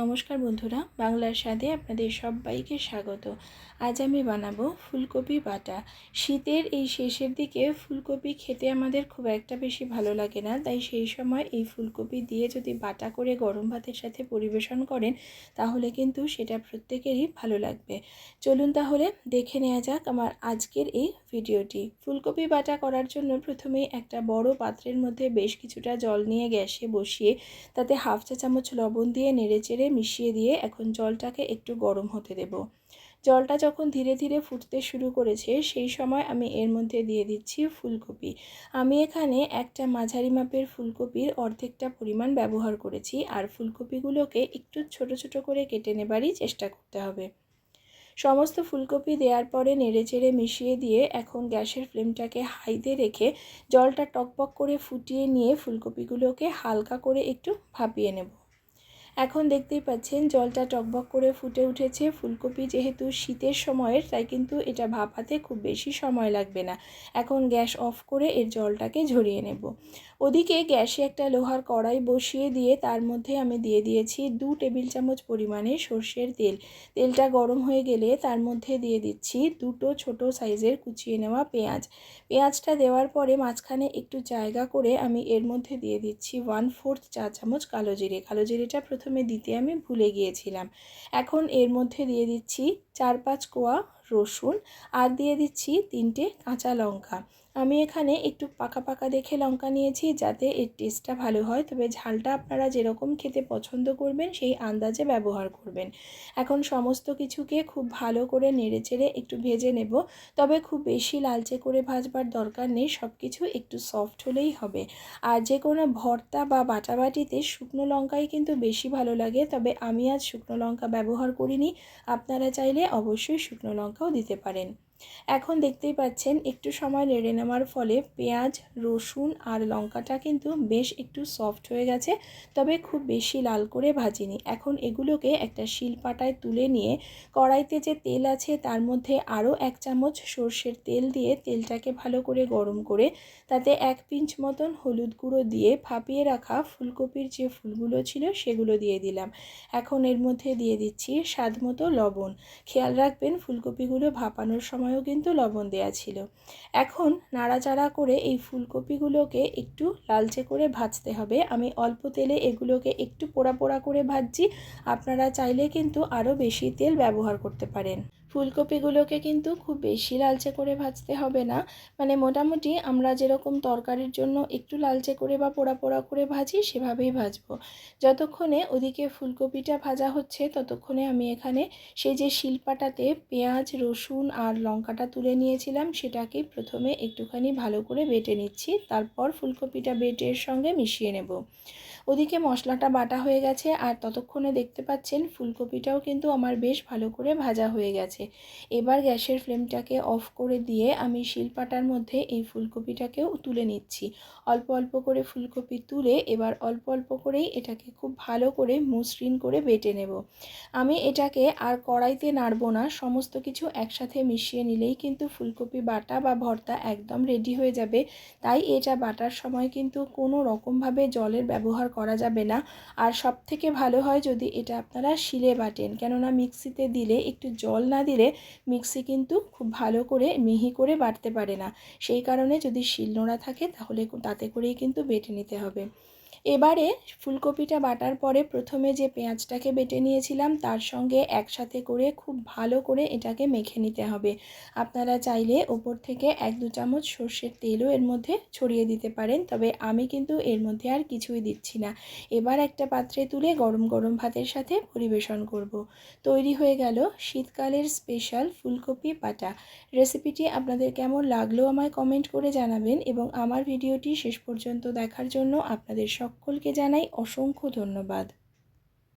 নমস্কার বন্ধুরা, বাংলার স্বাদে আপনাদের সবাইকে স্বাগত। আজ আমি বানাবো ফুলকপি বাটা। শীতের এই শেষের দিকে ফুলকপি খেতে আমাদের খুব একটা বেশি ভালো লাগে না, তাই সেই সময় এই ফুলকপি দিয়ে যদি বাটা করে গরম ভাতের সাথে পরিবেশন করেন, তাহলে কিন্তু সেটা প্রত্যেকেরই ভালো লাগবে। চলুন তাহলে দেখে নেওয়া যাক আমার আজকের এই ভিডিওটি। ফুলকপি বাটা করার জন্য প্রথমেই একটা বড় পাত্রের মধ্যে বেশ কিছুটা জল নিয়ে গ্যাসে বসিয়ে তাতে হাফ চা চামচ লবণ দিয়ে নেড়ে চেড়ে মিশিয়ে দিয়ে এখন জলটাকে একটু গরম হতে দেব। জলটা যখন ধীরে ধীরে ফুটতে শুরু করেছে, সেই সময় আমি এর মধ্যে দিয়ে দিচ্ছি ফুলকপি। আমি এখানে একটা মাঝারি মাপের ফুলকপির অর্ধেকটা পরিমাণ ব্যবহার করেছি আর ফুলকপিগুলোকে একটু ছোট ছোট করে কেটে নেবারই চেষ্টা করতে হবে। সমস্ত ফুলকপি দেওয়ার পরে নেড়ে চেড়ে মিশিয়ে দিয়ে এখন গ্যাসের ফ্লেমটাকে হাইতে রেখে জলটা টকপক করে ফুটিয়ে নিয়ে ফুলকপিগুলোকে হালকা করে একটু ভাপিয়ে নেব। এখন দেখতেই পাচ্ছেন জলটা টকবক করে ফুটে উঠেছে। ফুলকপি যেহেতু শীতের সময়ের, তাই কিন্তু এটা ভাপাতে খুব বেশি সময় লাগবে না। এখন গ্যাস অফ করে এর জলটাকে ঝরিয়ে নেব। ওদিকে গ্যাসে একটা লোহার কড়াই বসিয়ে দিয়ে তার মধ্যে আমি দিয়ে দিয়েছি দু টেবিল চামচ পরিমাণে সর্ষের তেল। তেলটা গরম হয়ে গেলে তার মধ্যে দিয়ে দিচ্ছি দুটো ছোট সাইজের কুচিয়ে নেওয়া পেঁয়াজ। পেঁয়াজটা দেওয়ার পরে মাঝখানে একটু জায়গা করে আমি এর মধ্যে দিয়ে দিচ্ছি ওয়ান ফোর্থ চা চামচ কালো জিরে। কালো জিরেটা প্রথমে দিতে আমি ভুলে গিয়েছিলাম। এখন এর মধ্যে দিয়ে দিচ্ছি চার পাঁচ কোয়া রসুন আর দিয়ে দিচ্ছি তিনটে কাঁচা লঙ্কা। আমি এখানে একটু পাকা পাকা দেখে লঙ্কা নিয়েছি যাতে এর টেস্টটা ভালো হয়। তবে ঝালটা আপনারা যেরকম খেতে পছন্দ করবেন, সেই আন্দাজে ব্যবহার করবেন। এখন সমস্ত কিছুকে খুব ভালো করে নেড়ে চেড়ে একটু ভেজে নেব। তবে খুব বেশি লালচে করে ভাজবার দরকার নেই সব কিছু একটু সফট হলেই হবে। আর যে কোনো ভর্তা বা বাটাবাটিতে শুকনো লঙ্কাই কিন্তু বেশি ভালো লাগে। তবে আমি আজ শুকনো লঙ্কা ব্যবহার করিনি। আপনারা চাইলে অবশ্যই শুকনো লঙ্কাও দিতে পারেন। এখন দেখতেই পাচ্ছেন, একটু সময় নেড়ে নেওয়ার ফলে পেঁয়াজ, রসুন আর লঙ্কাটা কিন্তু বেশ একটু সফট হয়ে গেছে, তবে খুব বেশি লাল করে ভাজিনি। এখন এগুলোকে একটা শিলপাটায় তুলে নিয়ে কড়াইতে যে তেল আছে তার মধ্যে আরও এক চামচ সর্ষের তেল দিয়ে তেলটাকে ভালো করে গরম করে, তাতে এক পিঞ্চ মতন হলুদ গুঁড়ো দিয়ে ফাঁপিয়ে রাখা ফুলকপির যে ফুলগুলো ছিল সেগুলো দিয়ে দিলাম। এখন এর মধ্যে দিয়ে দিচ্ছি স্বাদ মতো লবণ। খেয়াল রাখবেন ফুলকপিগুলো ভাপানোর সময় সময়ও কিন্তু লবণ দেয়া ছিল। এখন নাড়াচাড়া করে এই ফুলকপিগুলোকে একটু লালচে করে ভাজতে হবে। আমি অল্প তেলে এগুলোকে একটু পোড়া পোড়া করে ভাজছি। আপনারা চাইলে কিন্তু আরও বেশি তেল ব্যবহার করতে পারেন। ফুলকপিগুলোকে কিন্তু খুব বেশি লালচে করে ভাজতে হবে না। মানে মোটামুটি আমরা যেরকম তরকারির জন্য একটু লালচে করে বা পোড়া পোড়া করে ভাজি, সেভাবেই ভাজবো। যতক্ষণে ওদিকে ফুলকপিটা ভাজা হচ্ছে, ততক্ষণে আমি এখানে সেই যে শিল্পাটাতে পেঁয়াজ, রসুন আর লঙ্কাটা তুলে নিয়েছিলাম, সেটাকে প্রথমে একটুখানি ভালো করে বেটে নিচ্ছি। তারপর ফুলকপিটা বেটের সঙ্গে মিশিয়ে নেব। ওদিকে মশলাটা বাটা হয়ে গেছে আর ততক্ষণে দেখতে পাচ্ছেন ফুলকপিটাও কিন্তু আমার বেশ ভালো করে ভাজা হয়ে গেছে। এবার গ্যাসের ফ্লেমটাকে অফ করে দিয়ে আমি শিলপাটার মধ্যে এই ফুলকপিটাকেও তুলে নিচ্ছি। অল্প অল্প করে ফুলকপি তুলে এবার অল্প অল্প করেই এটাকে খুব ভালো করে মসৃণ করে বেটে নেব। আমি এটাকে আর কড়াইতে নাড়বো না, সমস্ত কিছু একসাথে মিশিয়ে নিলেই কিন্তু ফুলকপি বাটা বা ভর্তা একদম রেডি হয়ে যাবে। তাই এটা বাটার সময় কিন্তু কোনো রকমভাবে জলের ব্যবহার করা যাবে না। আর সব থেকে ভালো হয় যদি এটা আপনারা শিলে বাটেন। কেননা মিক্সিতে দিলে, একটু জল না দিলে মিক্সি কিন্তু খুব ভালো করে মিহি করে বাটতে পারে না। সেই কারণে যদি শিল নোড়া থাকে তাহলে তাতে করেই কিন্তু বেটে নিতে হবে। এবারে ফুলকপিটা বাটার পরে প্রথমে যে পেঁয়াজটাকে বেটে নিয়েছিলাম, তার সঙ্গে একসাথে করে খুব ভালো করে এটাকে মেখে নিতে হবে। আপনারা চাইলে ওপর থেকে এক দু চামচ সর্ষের তেলও এর মধ্যে ছড়িয়ে দিতে পারেন, তবে আমি কিন্তু এর মধ্যে আর কিছুই দিচ্ছি না। এবার একটা পাত্রে তুলে গরম গরম ভাতের সাথে পরিবেশন করব। তৈরি হয়ে গেল শীতকালের স্পেশাল ফুলকপি বাটা। রেসিপিটি আপনাদের কেমন লাগল আমায় কমেন্ট করে জানাবেন এবং আমার ভিডিওটি শেষ পর্যন্ত দেখার জন্য আপনাদের সকলকে জানাই অসংখ্য ধন্যবাদ।